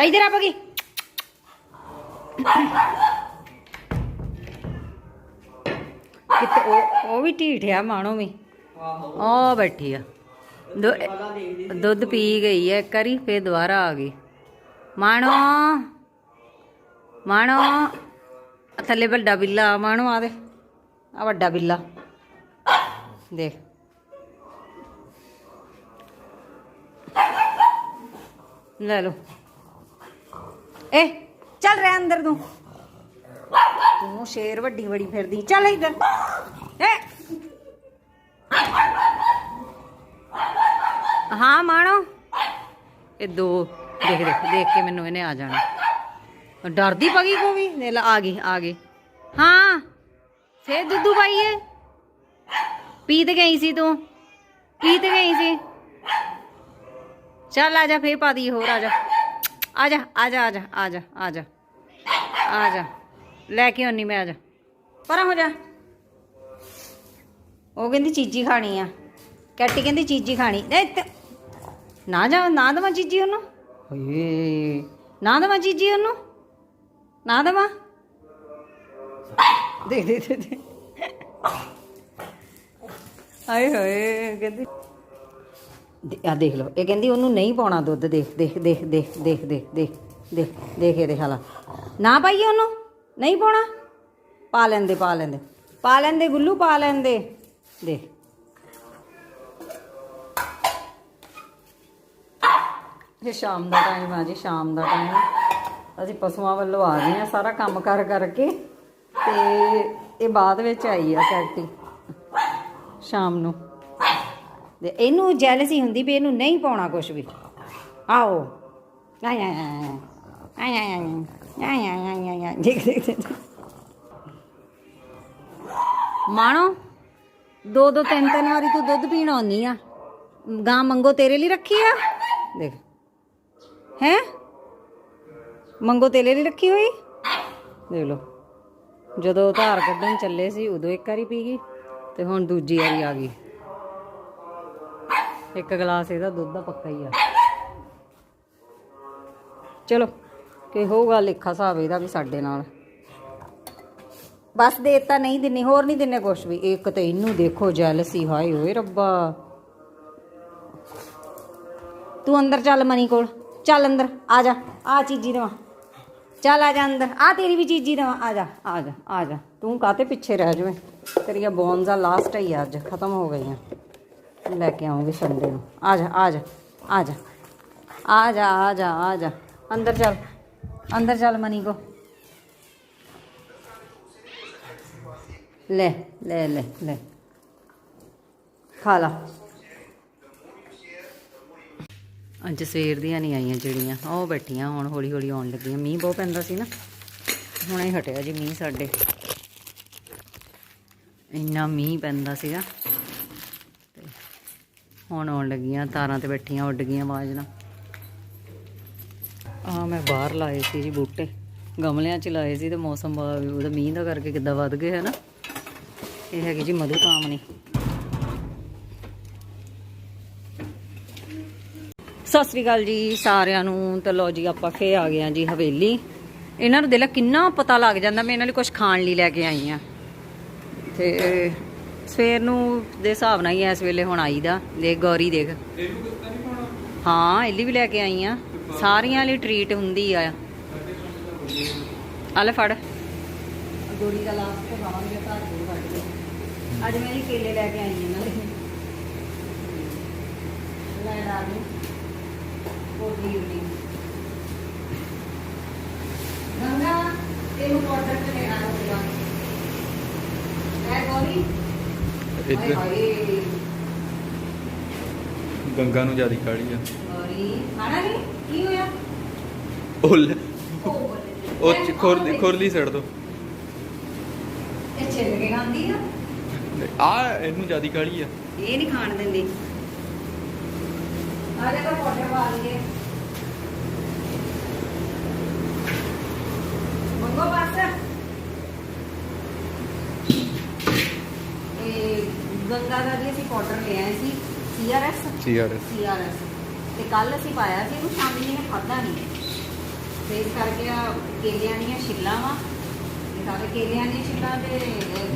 ਇਧਰ ਆ ਬਗੀ ਕਿਤੇ ਉਹ ਉਹ ਵੀ ਢੀਠਿਆ ਮਾਣੋ ਵੀ। ਉਹ ਬੈਠੀ ਆ। ਦੁ- ਦੁੱਧ ਪੀ ਗਈ ਹੈ ਇੱਕ ਵਾਰੀ ਦੁਬਾਰਾ ਆ ਗਈ। ਮਾਣੋ। ਮਾਣੋ। ਆਹ ਥੱਲੇ ਵੱਡਾ ਬਿੱਲਾ ਮਾਣੋ ਆ ਦੇ। ਆ ਵੱਡਾ ਬਿੱਲਾ। ਦੇਖ। ਲੈ ਲੋ ਏ, ਚੱਲ ਰਹਿ ਅੰਦਰ ਤੂੰ। ਤੂੰ ਸ਼ੇਰ ਵੱਡੀ ਵੱਡੀ ਫਿਰਦੀ, ਚੱਲ ਇੱਧਰ। ਏ। ਹਾਂ, ਮਾਣੋ। ਇਹ ਦੋ, ਦੇਖ ਦੇਖ ਦੇਖ ਕੇ ਮੈਨੂੰ ਇਹਨੇ ਆ ਜਾਣਾ। ਡਰਦੀ ਪਗੀ ਕੋ ਵੀ? ਲੈ, ਆ ਗਈ ਆ ਗਈ। ਹਾਂ, ਫੇਰ ਦੁੱਧੂ ਪਾਈਏ ਪੀ ਤੇ ਗਈ ਸੀ ਤੂੰ। ਪੀਤ ਗਈ ਸੀ। ਚੱਲ ਆ ਜਾ, ਫੇਰ ਪਾ ਦੀ ਹੋਰ, ਆ ਜਾ। ਆ ਜਾ ਆ ਜਾ ਆ ਜਾ ਆ ਜਾ ਆ ਜਾ ਆ ਜਾ ਲੈ ਕੇ ਆਉਣੀ ਮੈਂ ਆ ਜਾ ਪਰਾਂ ਹੋ ਜਾ। ਉਹ ਕਹਿੰਦੀ ਚੀਜੀ ਖਾਣੀ ਆ। ਕੈਟੀ ਕਹਿੰਦੀ ਚੀਜੀ ਖਾਣੀ। ਨਾ ਜਾ ਨਾ ਦਵਾ ਚੀਜੀ ਉਹਨੂੰ। ਓਏ ਨਾ ਦਵਾ ਚੀਜੀ ਉਹਨੂੰ। ਨਾ ਦਵਾ। ਦੇ ਦੇ ਦੇ ਦੇ। ਆਏ ਹੋਏ ਕਹਿੰਦੀ ਆ ਦੇਖ ਲਓ। ਇਹ ਕਹਿੰਦੀ ਉਹਨੂੰ ਨਹੀਂ ਪਾਉਣਾ ਦੁੱਧ, ਦੇਖ ਦੇਖ ਦੇਖ ਦੇਖ ਦੇਖ ਦੇਖ ਦੇਖ ਦੇਖ ਦੇਖ ਇਹਦੇ ਹਾਲਾ ਨਾ ਪਾਈਏ ਉਹਨੂੰ? ਨਹੀਂ ਪਾਉਣਾ? ਪਾ ਲੈਂਦੇ ਪਾ ਲੈਂਦੇ। ਪਾ ਲੈਂਦੇ, ਗੁੱਲੂ, ਪਾ ਲੈਂਦੇ। ਦੇਖ। ਇਹ ਸ਼ਾਮ ਦਾ ਟਾਈਮ ਆ ਜੀ, ਸ਼ਾਮ ਦਾ ਟਾਈਮ ਅਸੀਂ ਪਸ਼ੂਆਂ ਵੱਲੋਂ ਆ ਗਏ ਆ ਸਾਰਾ ਕੰਮ ਕਰ ਕਰਕੇ ਤੇ ਇਹ ਬਾਅਦ ਵਿੱਚ ਆਈ ਆ ਕੈਟੀ ਸ਼ਾਮ ਨੂੰ। ਤੇ ਇਹਨੂੰ ਜੈਲਸੀ ਹੁੰਦੀ ਵੀ ਇਹਨੂੰ ਨਹੀਂ ਪਾਉਣਾ ਕੁਝ ਵੀ। ਆਓ। ਆਏ ਆਏ ਆਏ ਆਏ। ਆਏ ਆਏ ਆਏ ਆਏ ਦੇਖ ਦੇਖ ਮਾਣੋ, ਦੋ ਦੋ, ਤਿੰਨ ਤਿੰਨ ਵਾਰੀ ਤੂੰ ਦੁੱਧ ਪੀਣ ਆਉਣੀ ਆ। ਗਾਂ ਮੰਗੋ ਤੇਰੇ ਲਈ ਰੱਖੀ ਆ। ਦੇਖ। ਹੈ? ਮੰਗੋ ਤੇਰੇ ਲਈ ਰੱਖੀ ਹੋਈ? ਦੇਖ ਲਓ। ਜਦੋਂ ਧਾਰ ਕੱਢਣ ਚੱਲੇ ਸੀ, ਉਦੋਂ ਇੱਕ ਵਾਰੀ ਪੀ ਗਈ ਤੇ ਹੁਣ ਦੂਜੀ ਵਾਰੀ ਆ ਗਈ। ਇੱਕ ਗਲਾਸ ਇਹਦਾ ਦੁੱਧ ਦਾ ਪੱਕਾ ਹੀ ਆ। ਚਲੋ ਕਿ ਹੋਊਗਾ ਲੇਖਾ ਹਿਸਾਬ ਇਹਦਾ ਵੀ ਸਾਡੇ ਨਾਲ। ਬਸ ਦੇਤਾ ਨਹੀਂ ਦਿੰਨੇ, ਹੋਰ ਨਹੀਂ ਦਿੰਨੇ ਕੁਛ ਵੀ। ਇੱਕ ਤੇ ਇਹਨੂੰ ਦੇਖੋ ਜੈਲਸੀ ਹਾਏ ਓਏ ਰੱਬਾ। ਤੂੰ ਅੰਦਰ ਚੱਲ ਮਨੀ ਕੋਲ। ਚੱਲ ਅੰਦਰ, ਆ ਜਾ। ਆ ਚੀਜੀ ਦੇਵਾ। ਚੱਲ ਆ ਜਾ ਅੰਦਰ। ਆ ਤੇਰੀ ਵੀ ਚੀਜੀ ਦੇਵਾ। ਆ ਜਾ ਆ ਜਾ ਆ ਜਾ। ਤੂੰ ਕਾਤੇ ਪਿੱਛੇ ਰਹਿ ਜਾਵੇਂ? ਤੇਰੀਆਂ ਬੋਨਜ਼ਾਂ ਲਾਸਟ ਹੀ ਆ ਅੱਜ। ਖਤਮ ਹੋ ਗਈਆਂ। ਲੈ ਕੇ ਆਉਂਗੀ ਸੰਡੇ ਨੂੰ। ਆ ਜਾ ਆ ਜਾ ਆ ਜਾ। ਆ ਜਾ ਆ ਜਾ ਆ ਜਾ। ਅੰਦਰ ਚੱਲ ਅੰਦਰ ਚੱਲ ਮਨੀ ਕੋ। ਲੈ ਲੈ ਲੈ ਲੈ। ਖਾ ਲਾ। ਅੱਜ ਸਵੇਰ ਦੀਆਂ ਨਹੀਂ ਆਈਆਂ ਜਿਹੜੀਆਂ, ਉਹ ਬੈਠੀਆਂ ਹੁਣ ਹੌਲੀ ਹੌਲੀ ਆਉਣ ਲੱਗੀਆਂ। ਮੀਂਹ ਬਹੁਤ ਪੈਂਦਾ ਸੀ ਨਾ। ਹੁਣੇ ਹਟਿਆ ਜੀ ਮੀਂਹ ਸਾਡੇ। ਇੰਨਾ ਮੀਂਹ ਪੈਂਦਾ ਸੀਗਾ। ਹੁਣ ਆਉਣ ਲੱਗੀਆਂ, ਤਾਰਾਂ ਤੇ ਬੈਠੀਆਂ, ਉੱਡ ਗਈਆਂ ਆਵਾਜ਼ ਨਾਲ। ਆ ਮੈਂ ਬਾਹਰ ਲਾਏ ਸੀ ਜੀ ਬੂਟੇ। ਗਮਲਿਆਂ 'ਚ ਲਾਏ ਸੀ ਤੇ ਮੌਸਮ ਉਹਦਾ ਮੀਂਹ ਦਾ ਕਰਕੇ ਕਿੱਦਾਂ ਵੱਧ ਗਏ ਹੈ ਨਾ ਇਹ ਹੈਗੀ ਜੀ ਮਧੂ ਕਾਮਨੀ। ਸਤਿ ਸ੍ਰੀ ਅਕਾਲ ਜੀ ਸਾਰਿਆਂ ਨੂੰ। ਤੇ ਲੋ ਜੀ ਆਪਾਂ ਫੇਰ ਆ ਗਏ ਆ ਜੀ ਹਵੇਲੀ। ਇਹਨਾਂ ਨੂੰ ਦੇਖ ਕਿੰਨਾ ਪਤਾ ਲੱਗ ਜਾਂਦਾ, ਮੈਂ ਇਹਨਾਂ ਲਈ ਕੁਝ ਖਾਣ ਲਈ ਲੈ ਕੇ ਆਈ ਆ ਤੇ ਸਵੇਰ ਨੂੰ ਦੇ ਹਿਸਾਬ ਨਾਲ ਹੀ ਇਸ ਵੇਲੇ ਹੁਣ ਆਈਦਾ। ਦੇਖ, ਗੌਰੀ ਦੇਖ। ਹਾਂ ਇਹਲੀ ਵੀ ਲੈ ਕੇ ਆਈ ਆ। ਸਾਰੀਆਂ ਲਈ ਟ੍ਰੀਟ ਹੁੰਦੀ ਆ। ਆ ਫੜ। ਗੋਰੀ ਦਾ ਲਾਸਟ ਤੇ ਖਾਵਾਂਗੇ ਘਰ ਦੇ ਫੜ ਕੇ। ਅੱਜ ਮੈਂ ਇਹ ਕੇਲੇ ਲੈ ਕੇ ਆਈ ਹਾਂ ਨਾਲ ਲੈ ਡਾਲੀ ਕੋਟੀ ਉਡੀ ਗੰਗਾ, ਇਹਨੂੰ ਪਾਊਡਰ ਲੈਣਾ ਹੋਊਗਾ ਐ ਗੋਰੀ? ਇੱਧਰ ਗੰਗਾ ਨੂੰ ਜ਼ਿਆਦਾ ਕਾਲੀ ਆ। ਖਾਣਾ ਨਹੀਂ? ਕੀ ਹੋਇਆ? ਉਹ ਲੈ, ਉਹ ਚ ਖੁਰਲੀ ਖੁਰਲੀ ਸੜ ਦੋ ਇਹ ਛਿੱਲ ਕੇ ਖਾਂਦੀ ਆ? ਆ ਇਹਨੂੰ ਜ਼ਿਆਦਾ ਕਾਲੀ ਆ। ਇਹ ਨਹੀਂ ਖਾਣ ਦਿੰਦੀ। ਆ ਜਾ ਤਾਂ ਪਾਊਡਰ ਪਾ ਲਈਏ। ਮੰਗੋ ਬਸ। ਦਾ ਵੀ ਅਸੀਂ ਪਾਊਡਰ ਲਿਆ ਸੀ ਸੀਆਰਐਸ ਸੀਆਰਐਸ ਸੀਆਰਐਸ ਤੇ ਕੱਲ ਅਸੀਂ ਪਾਇਆ ਸੀ ਉਹ ਸ਼ਾਮੀ ਨੇ ਖਾਦਾ ਨਹੀਂ ਤੇ ਇਸ ਕਰਕੇ ਆ ਕੇਲਿਆਂ ਦੀਆਂ ਛਿੱਲਾਂ ਵਾ। ਇਹ ਸਾਰੇ ਕੇਲਿਆਂ ਦੀਆਂ ਛਿੱਲਾਂ ਤੇ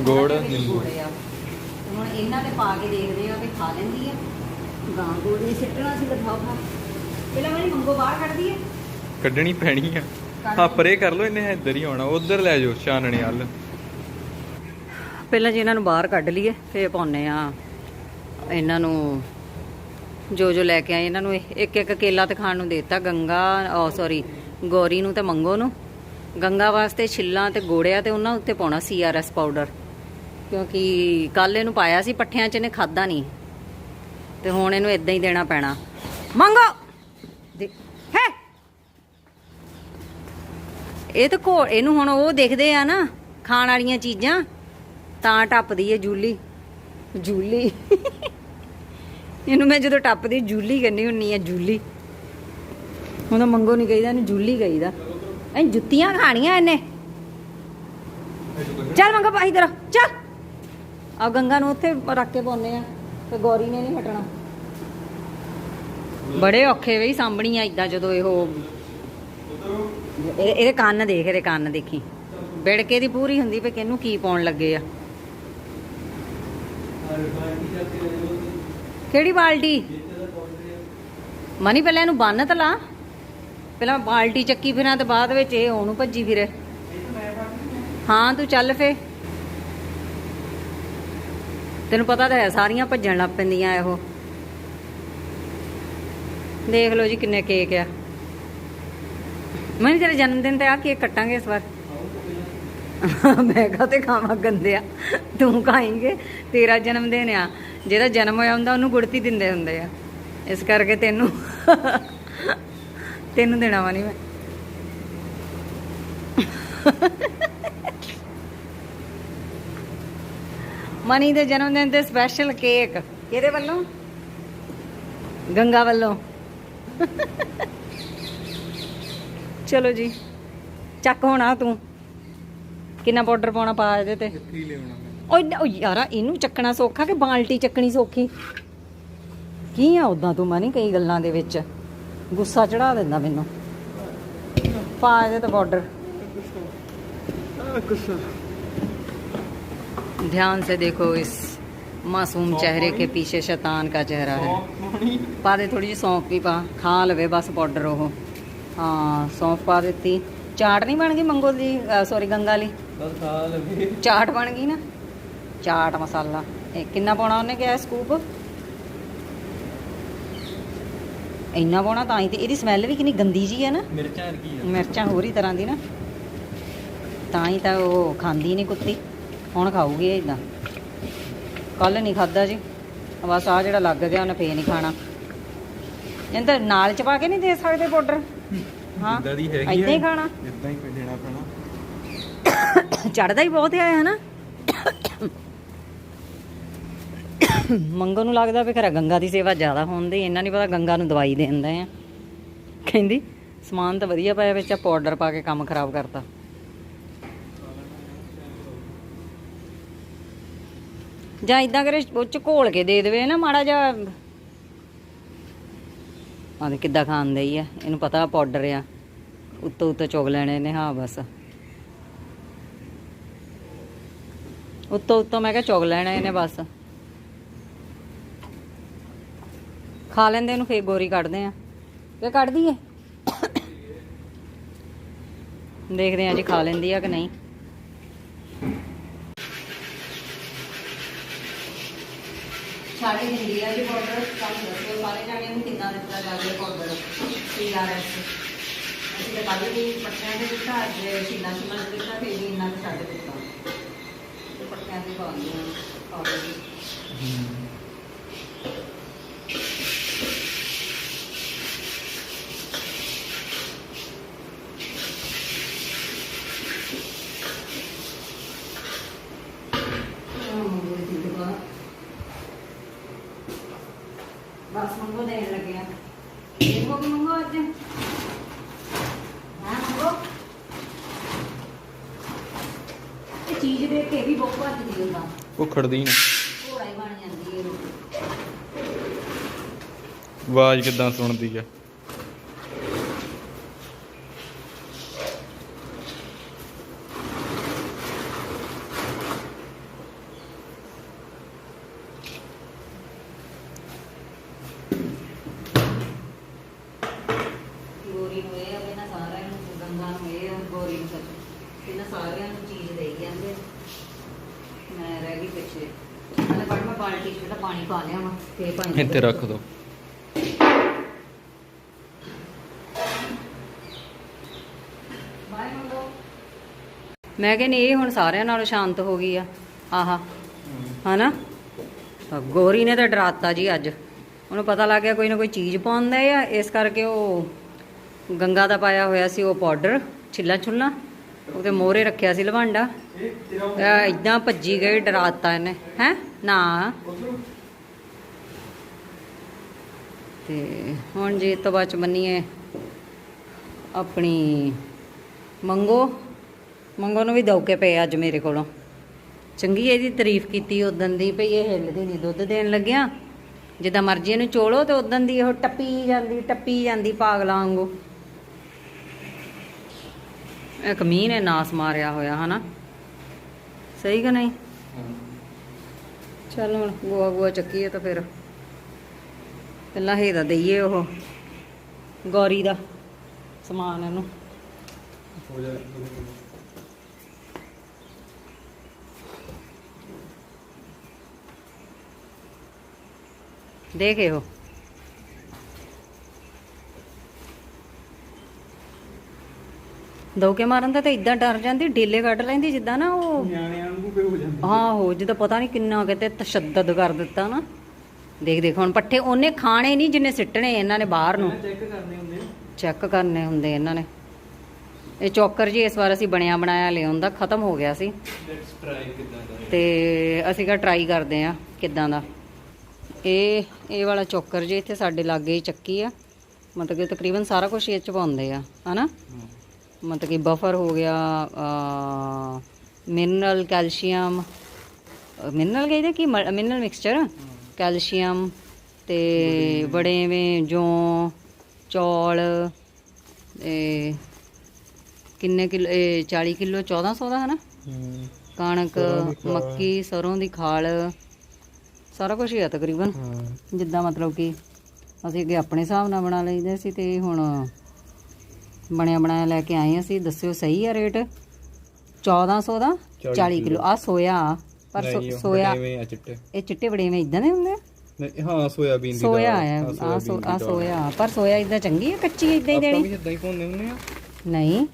ਗੁੜ, ਨਿੰਬੂ। ਆ। ਤੇ ਹੁਣ ਇਹਨਾਂ ਦੇ ਪਾ ਕੇ ਦੇਖਦੇ ਆ ਤੇ ਖਾ ਲੈਂਦੀ ਆ। ਗਾਂ ਗੁੜ ਨਹੀਂ ਸਿੱਟਣਾ ਸੀ ਲਫਾਫਾ ਪਹਿਲਾਂ ਵਾਲੀ ਮੰਗੋ ਬਾਹਰ ਕੱਢਦੀ ਹੈ ਕੱਢਣੀ ਪੈਣੀ ਆ। ਹਾਂ ਪਰੇ ਕਰ ਲੋ ਇਹਨੇ ਇੱਧਰ ਹੀ ਆਉਣਾ। ਉਧਰ ਲੈ ਜਾਓ ਛਾਨਣੇ ਵੱਲ। ਪਹਿਲਾਂ ਜੀ ਇਹਨਾਂ ਨੂੰ ਬਾਹਰ ਕੱਢ ਲਈਏ, ਫੇਰ ਪਾਉਨੇ ਆ ਇਹਨਾਂ ਨੂੰ ਜੋ ਜੋ ਲੈ ਕੇ ਆਏ ਇਹਨਾਂ ਨੂੰ ਇੱਕ ਇੱਕ ਕੇਲਾ ਤੇ ਖਾਣ ਨੂੰ ਦੇਤਾ, ਗੰਗਾ ਉਹ ਸੌਰੀ ਗੌਰੀ ਨੂੰ ਤੇ ਮੰਗੋ ਨੂੰ। ਗੰਗਾ ਵਾਸਤੇ ਛਿੱਲਾਂ ਤੇ ਗੋੜਿਆ ਤੇ ਉਹਨਾਂ ਉੱਤੇ ਪਾਉਣਾ ਸੀਆਰਐਸ ਪਾਊਡਰ ਕਿਉਂਕਿ ਕੱਲ ਇਹਨੂੰ ਪਾਇਆ ਸੀ, ਪੱਠਿਆਂ 'ਚ ਇਹਨੇ ਖਾਦਾ ਨਹੀਂ। ਤੇ ਹੁਣ ਇਹਨੂੰ ਇਦਾਂ ਹੀ ਦੇਣਾ ਪੈਣਾ। ਮੰਗੋ! ਹੈ! ਇਹ ਤਾਂ ਕੋ ਇਹਨੂੰ ਹੁਣ ਉਹ ਦੇਖਦੇ ਆ ਨਾ, ਖਾਣ ਵਾਲੀਆਂ ਚੀਜ਼ਾਂ। ਤਾਂ ਟੱਪਦੀ ਹੈ ਜੂਲੀ। ਜੂਲੀ। ਇਹਨੂੰ ਮੈਂ ਜਦੋਂ ਟੱਪਦੀ ਜੂਲੀ ਕਰਨੀ ਹੁੰਨੀ ਆ, ਜੂਲੀ। ਹੁਣ ਮੰਗੋ ਨਹੀਂ ਕਹੀਦਾ, ਇਹਨੂੰ ਜੂਲੀ ਕਹੀਦਾ। ਐ ਜੁੱਤੀਆਂ ਖਾਣੀਆਂ ਇਹਨੇ। ਚੱਲ ਮੰਗਾ ਪਾ ਇਧਰ ਚੱਲ। ਆ ਗੰਗਾ ਨੂੰ ਉੱਥੇ ਰੱਖ ਕੇ ਪਾਉਨੇ ਆ, ਤੇ ਗੌਰੀ ਨੇ ਨਹੀਂ ਹਟਣਾ। ਬੜੇ ਔਖੇ ਵੀ ਸਾਂਭਣੀ ਆ ਇਦਾਂ ਜਦੋਂ ਇਹੋ। ਇਹਦੇ ਕੰਨ ਦੇਖ, ਇਹਦੇ ਕੰਨ ਦੇਖੀ। ਬਿੜਕੇ ਦੀ ਪੂਰੀ ਹੁੰਦੀ ਪਈ ਕਿਹਨੂੰ ਕੀ ਪਾਉਣ ਲੱਗੇ ਆ। ਕਿਹੜੀ ਬਾਲਟੀ? ਮਨੀ, ਪਹਿਲਾਂ ਇਹਨੂੰ ਬੰਨ ਤਾਂ ਲਾ। ਪਹਿਲਾਂ ਬਾਲਟੀ ਚੱਕੀ ਫਿਰਾਂ ਤੇ ਬਾਅਦ ਵਿੱਚ ਇਹ ਉਹਨੂੰ ਭੱਜੀ ਫਿਰੇ। ਹਾਂ, ਤੂੰ ਚੱਲ ਫੇ। ਤੈਨੂੰ ਪਤਾ ਤਾਂ ਹੈ, ਸਾਰੀਆਂ ਭੱਜਣ ਲੱਗ ਪੈਂਦੀਆਂ ਇਹੋ। ਦੇਖ ਲਓ ਜੀ ਕਿੰਨੇ ਕੇਕ ਆ। ਮੈਂ ਤੇਰੇ ਜਨਮ ਦਿਨ ਤੇ ਆ ਕੇਕ ਕੱਟਾਂਗੇ ਇਸ ਵਾਰ। ਮੈਂ ਕਾਤੇ ਖਾਵਾਂ ਗੰਦਿਆ ਤੂੰ ਖਾਏਂਗੇ, ਤੇਰਾ ਜਨਮ ਦਿਨ ਆ। ਜਿਹਦਾ ਜਨਮ ਹੋਇਆ ਹੁੰਦਾ, ਉਹਨੂੰ ਗੁੜਤੀ ਦਿੰਦੇ ਹੁੰਦੇ ਆ। ਇਸ ਕਰਕੇ ਤੈਨੂੰ ਤੈਨੂੰ ਦੇਣਾ ਵਾ ਨਹੀਂ ਮੈਂ। ਮਨੀ ਦੇ ਜਨਮ ਦਿਨ ਤੇ ਸਪੈਸ਼ਲ ਕੇਕ ਕਿਹਦੇ ਵੱਲੋਂ? ਗੰਗਾ ਵੱਲੋਂ। ਚਲੋ ਜੀ, ਚੱਕ ਹੋਣਾ ਤੂੰ। ਕਿੰਨਾ ਪਾਊਡਰ ਪਾਉਣਾ ਪਾ ਇਹਦੇ ਤੇ ਕਿੱਥੇ ਲਿਆਉਣਾ ਓਏ ਨ- ਓ ਯਾਰਾ ਇਹਨੂੰ ਚੱਕਣਾ ਸੌਖਾ ਕਿ ਬਾਲਟੀ ਚੱਕਣੀ ਸੌਖੀ ਕੀ ਆ ਉਦਾਂ ਤੂੰ ਮਨੀ ਕਈ ਗੱਲਾਂ ਦੇ ਵਿੱਚ ਗੁੱਸਾ ਚੜਾ ਦਿੰਦਾ ਮੈਨੂੰ ਪਾ ਇਹਦੇ ਤੇ ਪਾਊਡਰ ध्यान से देखो इस मासूम चेहरे के पीछे शैतान का चेहरा है ਪਾ ਦੇ ਥੋੜੀ ਜਿਹੀ ਸੌਂਫ ਵੀ ਪਾ ਖਾ ਲਵੇ ਬਸ ਪਾਊਡਰ ਉਹ ਹਾਂ ਸੌਂਫ ਪਾ ਦਿੱਤੀ ਚਾਟ ਨਹੀਂ ਬਣ ਗਈ ਮੰਗੋ ਦੀ ਸੌਰੀ ਗੰਗਾ ਲਈ ਬਸ ਖਾ ਲਵੇ ਚਾਟ ਬਣ ਗਈ ਨਾ। ਚਾਟ ਮਸਾਲਾ। ਇਹ ਕਿੰਨਾ ਪਾਉਣਾ ਉਹਨੇ ਕਿਹਾ ਸਕੂਪ? ਇੰਨਾ ਪਾਉਣਾ ਤਾਂ ਹੀ ਤੇ ਇਹਦੀ ਸਮੈਲ ਵੀ ਕਿੰਨੀ ਗੰਦੀ ਜੀ ਹੈ ਨਾ। ਮਿਰਚਾਂ ਕੀ ਆ। ਮਿਰਚਾਂ ਹੋਰ ਹੀ ਤਰ੍ਹਾਂ ਦੀ ਨਾ। ਤਾਂ ਹੀ ਤਾਂ ਉਹ ਖਾਂਦੀ ਨਹੀਂ ਕੁੱਤੀ। ਹੁਣ ਖਾਊਗੀ ਇਦਾਂ ਕੱਲ ਨਹੀਂ ਖਾਦਾ ਜੀ। ਬਸ ਆ ਜਿਹੜਾ ਲੱਗ ਗਿਆ ਉਹਨੇ ਫੇਰ ਨਹੀਂ ਖਾਣਾ। ਇਹਨਾਂ ਤਾਂ ਨਾਲ ਚ ਪਾ ਕੇ ਨਹੀਂ ਦੇ ਸਕਦੇ ਪਾਊਡਰ? ਹਾਂ। ਜਿੱਦਾਂ ਦੀ ਹੈਗੀ ਏਦਾਂ ਹੀ ਖਾਣਾ। ਇਦਾਂ ਹੀ ਕੋਈ ਦੇਣਾ ਪੈਣਾ। ਚੜਦਾ ਹੀ ਬਹੁਤ ਹੈ ਹਨਾ? ਮੰਗੋ ਨੂੰ ਲੱਗਦਾ ਵੀ ਖਰਾ ਗੰਗਾ ਦੀ ਸੇਵਾ ਜ਼ਿਆਦਾ ਹੁੰਦੀ ਇਹਨਾਂ ਨਹੀਂ ਪਤਾ ਗੰਗਾ ਨੂੰ ਦਵਾਈ ਦੇਂਦਾ ਆ। ਕਹਿੰਦੀ, ਸਮਾਨ ਤਾਂ ਵਧੀਆ ਪਾਇਆ ਵਿੱਚ, ਆ ਪਾਊਡਰ ਪਾ ਕੇ ਕੰਮ ਖਰਾਬ ਕਰਤਾ। ਜਾਂ ਇਦਾਂ ਕਰੇ, ਉਹ ਚ ਘੋਲ ਕੇ ਦੇ ਦੇਵੇ ਨਾ ਮਾੜਾ ਜਿਹਾ। ਆਹ ਦੇ ਕਿੱਦਾਂ ਖਾਂਦੇ ਹੀ ਆ, ਇਹਨੂੰ ਪਤਾ ਪਾਊਡਰ ਆ। ਉੱਤੋਂ ਉੱਤੋਂ ਚੁਗ ਲੈਣੇ ਨੇ, ਹਾਂ, ਬਸ। ਉੱਤੋਂ ਉੱਤੋਂ ਮੈਂ ਕਿਹਾ ਚੁਗ ਲੈਣਾ ਇਹਨੇ ਬਸ। ਖਾ ਲੈਂਦੇ ਇਹਨੂੰ ਫੇਰ ਗੋਰੀ ਕੱਢਦੇ ਆ। ਕਿ ਕੱਢ ਦਈਏ। ਦੇਖਦੇ ਆ ਜੀ ਖਾ ਲੈਂਦੀ ਆ ਕਿ ਨਹੀਂ। ਛਾੜੀ ਦਿੰਦੀ ਆ ਜੀ ਪਾਊਡਰ ਕੰਮ ਦੱਸੋ ਸਾਰੇ ਜਾਣੇ ਨੂੰ ਕਿੰਨਾ ਦਿੱਤਾ ਜਾਵੇ ਪਾਊਡਰ ਸੀਆਰਐਸ ਅਸੀਂ ਤਾਂ ਕੱਲ੍ਹ ਵੀ ਪੱਟਿਆਂ ਦੇ ਦਿੱਤਾ ਅੱਜ ਸ਼ਿਲਾ ਸ਼ਿਲਾ ਦੇ ਦਿੱਤਾ ਫੇਰ ਵੀ ਇੰਨਾ ਕੁ ਛੱਡ ਦਿੱਤਾ। ਤੇ ਪੱਟਿਆਂ ਪਾਉਂਦੀ ਆ। ਪਾਊਡਰ ਬਸ ਮੰਗੋ ਦੇਣ ਲੱਗਿਆ ਦੇਖੋ ਕਿ ਮੰਗੋ ਅੱਜ ਹਾਂ ਮੰਗੋ ਇਹ ਚੀਜ਼ ਦੇਖ ਕੇ ਵੀ ਬਹੁਤ ਭੱਜਦੀ ਖੜਦੀ ਨਾ। ਘੋੜਾ ਹੀ ਬਣ ਜਾਂਦੀ ਹੈ ਆਵਾਜ਼ ਕਿਦਾਂ ਸੁਣਦੀ ਆ ਇਹ ਆ ਵੀ ਨਾ ਸਾਰਿਆਂ ਨੂੰ ਗੰਗਾ ਨੂੰ ਇਹ ਆ ਗੋਰੀ ਨੂੰ ਸੱਚ ਇਹਨਾਂ ਸਾਰਿਆਂ ਨੂੰ ਚੀਜ਼ ਦੇਈ ਜਾਂਦੇ ਮੈਂ ਰਹਿ ਗਈ ਪਿੱਛੇ ਮੈਂ ਬੜ ਮੈਂ ਬਾਲਟੀ ਚ ਜਿਹੜਾ ਪਾਣੀ ਪਾ ਲਿਆ ਵਾ ਤੇ ਭਾਈ ਇੱਥੇ ਰੱਖ ਦੋ। ਮੈਂ ਕਹਿੰਦੀ ਇਹ ਹੁਣ ਸਾਰਿਆਂ ਨਾਲੋਂ ਸ਼ਾਂਤ ਹੋ ਗਈ ਆ। ਆਹਾ ਹਨਾ? ਤਾਂ ਗੋਰੀ ਨੇ ਤਾਂ ਡਰਾਤਾ ਜੀ ਅੱਜ। ਉਹਨੂੰ ਪਤਾ ਲੱਗ ਗਿਆ ਕੋਈ ਨਾ ਕੋਈ ਚੀਜ਼ ਪਾਉਂਦਾ ਆ ਇਸ ਕਰਕੇ ਉਹ ਗੰਗਾ ਦਾ ਪਾਇਆ ਹੋਇਆ ਸੀ ਉਹ ਪਾਊਡਰ ਛਿੱਲਾ ਛੁੱਲਾ ਉਹਦੇ ਮੋਹਰੇ ਰੱਖਿਆ ਸੀ ਲਵਾਂਡਾ। ਇਦਾਂ ਭੱਜੀ ਗਈ ਡਰਾਤਾ ਇਹਨੇ। ਹੈ? ਨਾ। ਤੇ ਹੁਣ ਜੀ ਇਹ ਤੋਂ ਬਾਅਦ ਚ ਮੰਨੀਏ ਆਪਣੀ ਮੰਗੋ। ਮੰਗੋ ਨੂੰ ਵੀ ਦੌਕੇ ਪਏ ਅੱਜ ਮੇਰੇ ਕੋਲੋਂ। ਚੰਗੀ ਇਹਦੀ ਤਾਰੀਫ ਕੀਤੀ ਉਦੋਂ ਦੀ ਭਈ ਇਹ ਹਿੱਲਦੀ ਨਹੀਂ ਦੁੱਧ ਦੇਣ ਲੱਗਿਆ। ਜਿੱਦਾਂ ਮਰਜ਼ੀ ਇਹਨੂੰ ਚੋਲੋ ਤੇ ਉਦੋਂ ਦੀ ਉਹ ਟੱਪੀ ਜਾਂਦੀ ਟੱਪੀ ਜਾਂਦੀ ਪਾਗਲਾਂ ਵਾਂਗੂ। ਇੱਕ ਮੀਂਹ ਨੇ ਨਾਸ ਮਾਰਿਆ ਹੋਇਆ ਹਨਾ? ਸਹੀ ਕਿ ਨਹੀਂ? ਚੱਲ ਹੁਣ ਗੋਆ ਗੋਆ ਚੱਕੀਏ ਤਾਂ ਫਿਰ। ਪਹਿਲਾਂ ਹੇਦਾ ਦਈਏ ਉਹ। ਗੌਰੀ ਦਾ ਸਮਾਨ ਇਹਨੂੰ। ਦੇਖ ਇਹੋ। ਦੌਕੇ ਮਾਰਨ ਦਾ ਤਾਂ ਇਦਾਂ ਡਰ ਜਾਂਦੀ ਢੀਲੇ ਕੱਢ ਲੈਂਦੀ ਜਿੱਦਾਂ ਨਾ ਉਹ। ਨਿਆਣਿਆਂ ਨੂੰ ਹੋ ਜਾਂਦਾ। ਹਾਂ ਹੋ ਜਿੱਦਾਂ ਪਤਾ ਨਹੀਂ ਕਿੰਨਾ ਕਿਤੇ ਤਸ਼ੱਦਦ ਕਰ ਦਿੱਤਾ ਨਾ। ਦੇਖ ਦੇਖ ਹੁਣ ਪੱਠੇ ਉਹਨੇ ਖਾਣੇ ਨਹੀਂ ਜਿੰਨੇ ਸਿੱਟਣੇ ਇਹਨਾਂ ਨੇ ਬਾਹਰ ਨੂੰ। ਚੈੱਕ ਕਰਨੇ ਹੁੰਦੇ ਚੈੱਕ ਕਰਨੇ ਹੁੰਦੇ ਇਹਨਾਂ ਨੇ। ਇਹ ਚੌਕਰ ਜੀ ਇਸ ਵਾਰ ਅਸੀਂ ਬਣਿਆ ਬਣਾਇਆ ਲਿਆਉਂਦਾ ਖਤਮ ਹੋ ਗਿਆ ਸੀ। ਤੇ ਅਸੀਂ ਕਾ ਟਰਾਈ ਕਰਦੇ ਆ ਕਿੱਦਾਂ ਦਾ। ਇਹ ਇਹ ਵਾਲਾ ਚੌਕਰ ਜੀ ਇੱਥੇ ਸਾਡੇ ਲਾਗੇ ਹੀ ਚੱਕੀ ਆ। ਮਤਲਬ ਕਿ ਤਕਰੀਬਨ ਸਾਰਾ ਕੁਝ ਇਹ ਚ ਪਾਉਂਦੇ ਆ ਹਨਾ? ਮਤਲਬ ਕਿ ਬਫਰ ਹੋ ਗਿਆ ਮਿਨਰਲ ਕੈਲਸ਼ੀਅਮ ਮਿਨਰਲ ਕਹਿੰਦੇ ਕਿ ਮਿਨਰਲ ਮਿਕਸਚਰ ਕੈਲਸ਼ੀਅਮ ਤੇ ਵੜੇਵੇਂ ਜੌਂ ਚੌਲ ਇਹ ਕਿੰਨੇ ਕਿਲੋ ਇਹ 40 ਕਿਲੋ 1400 ਦਾ ਹਨਾ? ਹੂੰ। ਕਣਕ ਮੱਕੀ ਸਰੋਂ ਦੀ ਖਾਲ ਸਾਰਾ ਕੁਝ ਹੀ ਆ ਤਕਰੀਬਨ। ਜਿੱਦਾਂ ਮਤਲਬ ਕਿ ਅਸੀਂ ਅੱਗੇ ਆਪਣੇ ਹਿਸਾਬ ਨਾਲ ਬਣਾ ਲਈਦੇ ਸੀ ਤੇ ਹੁਣ ਬਣਿਆ ਬਣਾਇਆ ਲੈ ਕੇ ਆਏ ਅਸੀਂ। ਦੱਸਿਓ ਸਹੀ ਆ ਰੇਟ? 1400 ਦਾ? 40 ਕਿਲੋ। ਆ ਸੋਇਆ। ਪਰ ਸੋਇਆ ਐਵੇਂ ਆ ਚਿੱਟੇ। ਇਹ ਚਿੱਟੇ ਬੜੇਵੇਂ ਇਦਾਂ ਦੇ ਹੁੰਦੇ ਆ? ਨਹੀਂ ਹਾਂ ਸੋਇਆਬੀਨ ਦੀ ਸੋਇਆ ਆ ਆ ਸੋ ਆ। ਸੋਇਆ ਪਰ ਸੋਇਆ ਇਦਾਂ ਚੰਗੀ ਆ ਕੱਚੀ ਇਦਾਂ ਹੀ ਆਪਾਂ ਦੇਣੀ? ਵੀ ਇਦਾਂ ਹੀ ਪਾਉਂਦੇ ਹੁੰਦੇ ਆ ਨਹੀਂ।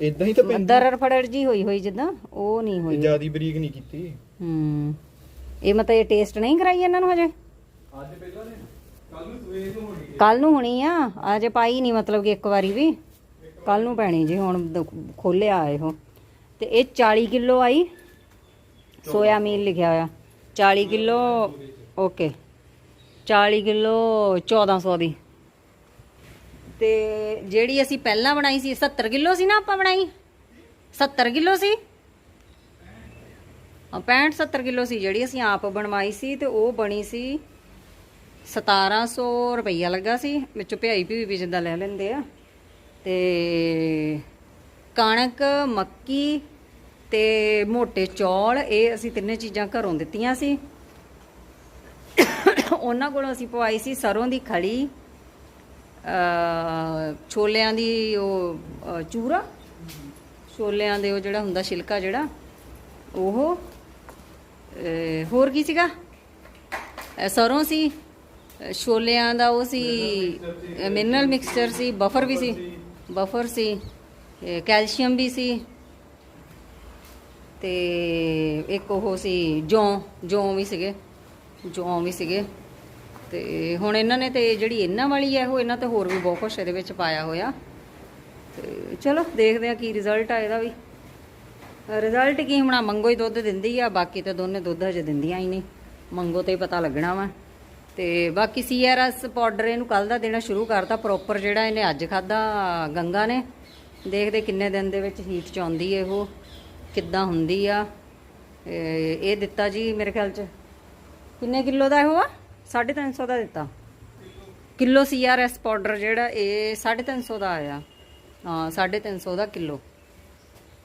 ਇਦਾਂ ਹੀ ਤਾਂ ਪੈਂਦੀ ਦਰਰ ਫੜੜ ਜੀ ਹੋਈ ਹੋਈ ਜਿੱਦਾਂ ਉਹ ਨਹੀਂ ਹੋਈ। ਜਿਆਦੀ ਬਰੀਕ ਨਹੀਂ ਕੀਤੀ। ਹੂੰ। ਇਹ ਮਤਲਬ ਇਹ ਟੇਸਟ ਨਹੀਂ ਕਰਾਈ ਇਹਨਾਂ ਨੂੰ ਹਜੇ? ਅੱਜ ਪਹਿਲਾਂ ਨੇ। ਕੱਲ ਨੂੰ ਸਵੇਰ ਨੂੰ ਹੋਣੀ ਕੱਲ ਨੂੰ ਹੋਣੀ ਆ? ਅਜੇ ਪਾਈ ਨਹੀਂ ਮਤਲਬ ਕਿ ਇੱਕ ਵਾਰੀ ਵੀ। ਕੱਲ ਨੂੰ ਪੈਣੀ ਜੀ ਹੁਣ ਖੋਲਿਆ ਇਹੋ। ਤੇ ਇਹ 40 ਕਿਲੋ ਆਈ? ਸੋਇਆ ਮੀਲ ਲਿਖਿਆ ਹੋਇਆ। 40 ਕਿਲੋ, ਓਕੇ। 40 ਕਿਲੋ 1400 ਦੀ। ਤੇ ਜਿਹੜੀ ਅਸੀਂ ਪਹਿਲਾਂ ਬਣਾਈ ਸੀ 70 ਕਿਲੋ ਸੀ ਨਾ ਆਪਾਂ ਬਣਾਈ? 70 ਕਿਲੋ ਸੀ? ਹਾਂ 65 70 ਕਿਲੋ ਸੀ ਜਿਹੜੀ ਅਸੀਂ ਆਪ ਬਣਵਾਈ ਸੀ ਤੇ ਉਹ ਬਣੀ ਸੀ 1700 ਰੁਪਈਆ ਲੱਗਾ ਸੀ। ਵਿੱਚੋਂ ਭਿਆਈ ਵੀ ਵੀ ਜਿੱਦਾਂ ਲੈ ਲੈਂਦੇ ਆ। ਤੇ ਕਣਕ, ਮੱਕੀ ਤੇ ਮੋਟੇ ਚੌਲ ਇਹ ਅਸੀਂ ਤਿੰਨੇ ਚੀਜ਼ਾਂ ਘਰੋਂ ਦਿੱਤੀਆਂ ਸੀ। ਉਹਨਾਂ ਕੋਲੋਂ ਅਸੀਂ ਪਵਾਈ ਸੀ ਸਰੋਂ ਦੀ ਖੜੀ ਛੋਲਿਆਂ ਦੀ ਉਹ ਚੂਰਾ ਛੋਲਿਆਂ ਦੇ ਉਹ ਜਿਹੜਾ ਹੁੰਦਾ ਛਿਲਕਾ ਜਿਹੜਾ ਉਹ ਹੋਰ ਕੀ ਸੀਗਾ? ਅ, ਸਰੋਂ ਸੀ ਛੋਲਿਆਂ ਦਾ ਉਹ ਸੀ ਮਿਨਰਲ ਮਿਕਸਚਰ ਸੀ ਬਫਰ ਵੀ ਸੀ ਬਫਰ ਸੀ ਕੈਲਸ਼ੀਅਮ ਵੀ ਸੀ ਤੇ ਇੱਕ ਉਹ ਸੀ ਜੌਂ ਜੌਂ ਵੀ ਸੀਗੇ, ਜੌਂ ਵੀ ਸੀਗੇ। ਤੇ ਹੁਣ ਇਹਨਾਂ ਨੇ ਤੇ ਜਿਹੜੀ ਇਹਨਾਂ ਵਾਲੀ ਹੈ, ਉਹ ਇਹਨਾਂ ਤੇ ਹੋਰ ਵੀ ਬਹੁਤ ਕੁਛ ਇਹਦੇ ਵਿੱਚ ਪਾਇਆ ਹੋਇਆ। ਤੇ ਚਲੋ, ਦੇਖਦੇ ਆ ਕੀ ਰਿਜ਼ਲਟ ਆ ਇਹਦਾ ਵੀ। ਰਿਜ਼ਲਟ ਕੀ ਹੋਣਾ? ਮੰਗੋ ਹੀ ਦੁੱਧ ਦਿੰਦੀ ਆ, ਬਾਕੀ ਤਾਂ ਦੋਨੇ ਦੁੱਧ ਹਜੇ ਦਿੰਦੀਆਂ ਹੀ ਨਹੀਂ। ਮੰਗੋ ਤੇ ਹੀ ਪਤਾ ਲੱਗਣਾ ਵਾ। ਤੇ ਬਾਕੀ ਸੀਆਰਐਸ ਪਾਊਡਰ ਇਹਨੂੰ ਕੱਲ ਦਾ ਦੇਣਾ ਸ਼ੁਰੂ ਕਰਤਾ ਪ੍ਰੋਪਰ ਜਿਹੜਾ ਇਹਨੇ ਅੱਜ ਖਾਦਾ ਗੰਗਾ ਨੇ। ਦੇਖਦੇ ਕਿੰਨੇ ਦਿਨ ਦੇ ਵਿੱਚ ਹੀਟ ਚ ਆਉਂਦੀ ਹੈ ਉਹ। ਕਿੱਦਾਂ ਹੁੰਦੀ ਆ? ਇਹ ਇਹ ਦਿੱਤਾ ਜੀ ਮੇਰੇ ਖਿਆਲ ਚ। ਕਿੰਨੇ ਕਿਲੋ ਦਾ ਇਹ ਹੋਆ 350 ਦਾ ਦਿੱਤਾ। ਕਿਲੋ ਸੀਆਰਐਸ ਪਾਊਡਰ ਜਿਹੜਾ, ਇਹ 350 ਦਾ ਆਇਆ। ਹਾਂ 350 ਦਾ ਕਿਲੋ।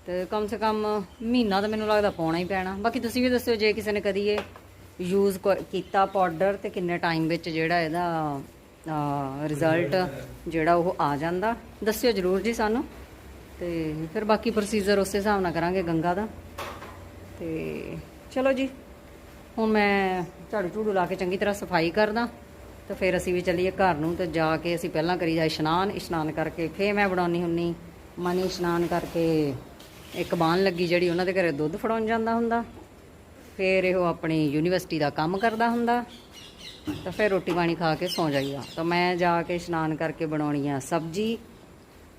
ਤੇ ਕਮ ਸੇ ਕਮ ਮਹੀਨਾ ਤਾਂ ਮੈਨੂੰ ਲੱਗਦਾ ਪਾਉਣਾ ਹੀ ਪੈਣਾ। ਬਾਕੀ ਤੁਸੀਂ ਵੀ ਦੱਸਿਓ ਜੇ ਕਿਸੇ ਨੇ ਕਦੀ ਇਹ ਯੂਜ਼ ਕੀਤਾ ਪਾਊਡਰ ਤੇ ਕਿੰਨੇ ਟਾਈਮ ਵਿੱਚ ਜਿਹੜਾ ਇਹਦਾ ਰਿਜ਼ਲਟ ਜਿਹੜਾ ਉਹ ਆ ਜਾਂਦਾ। ਦੱਸਿਓ ਜਰੂਰ ਜੀ ਸਾਨੂੰ। ਤੇ ਫਿਰ ਬਾਕੀ ਪ੍ਰੋਸੀਜਰ ਉਸੇ ਹਿਸਾਬ ਨਾਲ ਕਰਾਂਗੇ ਗੰਗਾ ਦਾ। ਤੇ ਚਲੋ ਜੀ, ਹੁਣ ਮੈਂ ਝਾੜੂ ਝੂੜੂ ਲਾ ਕੇ ਚੰਗੀ ਤਰ੍ਹਾਂ ਸਫ਼ਾਈ ਕਰਦਾ, ਤੇ ਫਿਰ ਅਸੀਂ ਵੀ ਚੱਲੀਏ ਘਰ ਨੂੰ ਤੇ ਜਾ ਕੇ ਅਸੀਂ ਪਹਿਲਾਂ ਕਰੀ ਜਾ ਇਸ਼ਨਾਨ ਇਸ਼ਨਾਨ ਕਰਕੇ ਫੇਰ ਮੈਂ ਬਣਾਉਣੀ ਹੁੰਨੀ। ਮਨੀ ਇਸ਼ਨਾਨ ਕਰਕੇ ਇੱਕ ਬਾਣ ਲੱਗੀ ਜਿਹੜੀ ਉਹਨਾਂ ਦੇ ਘਰੇ ਦੁੱਧ ਫੜਾਉਣ ਜਾਂਦਾ ਹੁੰਦਾ। ਫਿਰ ਇਹੋ ਆਪਣੀ ਯੂਨੀਵਰਸਿਟੀ ਦਾ ਕੰਮ ਕਰਦਾ ਹੁੰਦਾ। ਤਾਂ ਫਿਰ ਰੋਟੀ ਪਾਣੀ ਖਾ ਕੇ ਸੌਂ ਜਾਈਦਾ। ਤਾਂ ਮੈਂ ਜਾ ਕੇ ਇਸ਼ਨਾਨ ਕਰਕੇ ਬਣਾਉਣੀ ਆ ਸਬਜੀ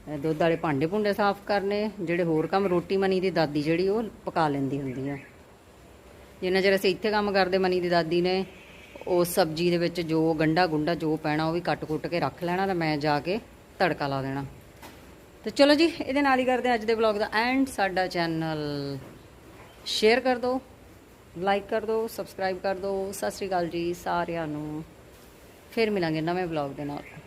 ਦੁੱਧ ਵਾਲੇ ਭਾਂਡੇ ਭੁੰਡੇ ਸਾਫ਼ ਕਰਨੇ, ਜਿਹੜੇ ਹੋਰ ਕੰਮ ਰੋਟੀ ਮਨੀ ਦੀ ਦਾਦੀ ਜਿਹੜੀ ਉਹ ਪਕਾ ਲੈਂਦੀ ਹੁੰਦੀ ਆ। ਜਿੰਨਾ ਚਿਰ ਅਸੀਂ ਇੱਥੇ ਕੰਮ ਕਰਦੇ ਮਨੀ ਦੀ ਦਾਦੀ ਨੇ, ਉਹ ਸਬਜ਼ੀ ਦੇ ਵਿੱਚ ਜੋ ਗੰਡਾ ਗੁੰਡਾ ਜੋ ਪੈਣਾ ਉਹ ਵੀ ਕੱਟ-ਕੁੱਟ ਕੇ ਰੱਖ ਲੈਣਾ ਤੇ ਮੈਂ ਜਾ ਕੇ ਤੜਕਾ ਲਾ ਦੇਣਾ। ਤੇ ਚਲੋ ਜੀ, ਇਹਦੇ ਨਾਲ ਹੀ ਕਰਦੇ ਅੱਜ ਦੇ ਵਲੌਗ ਦਾ ਐਂਡ ਸਾਡਾ ਚੈਨਲ ਸ਼ੇਅਰ ਕਰ ਦਿਓ ਲਾਈਕ ਕਰ ਦਿਓ ਸਬਸਕ੍ਰਾਈਬ ਕਰ ਦਿਓ। ਸਤਿ ਸ਼੍ਰੀ ਅਕਾਲ ਜੀ ਸਾਰਿਆਂ ਨੂੰ। ਫਿਰ ਮਿਲਾਂਗੇ ਨਵੇਂ ਵਲੌਗ ਦੇ ਨਾਲ।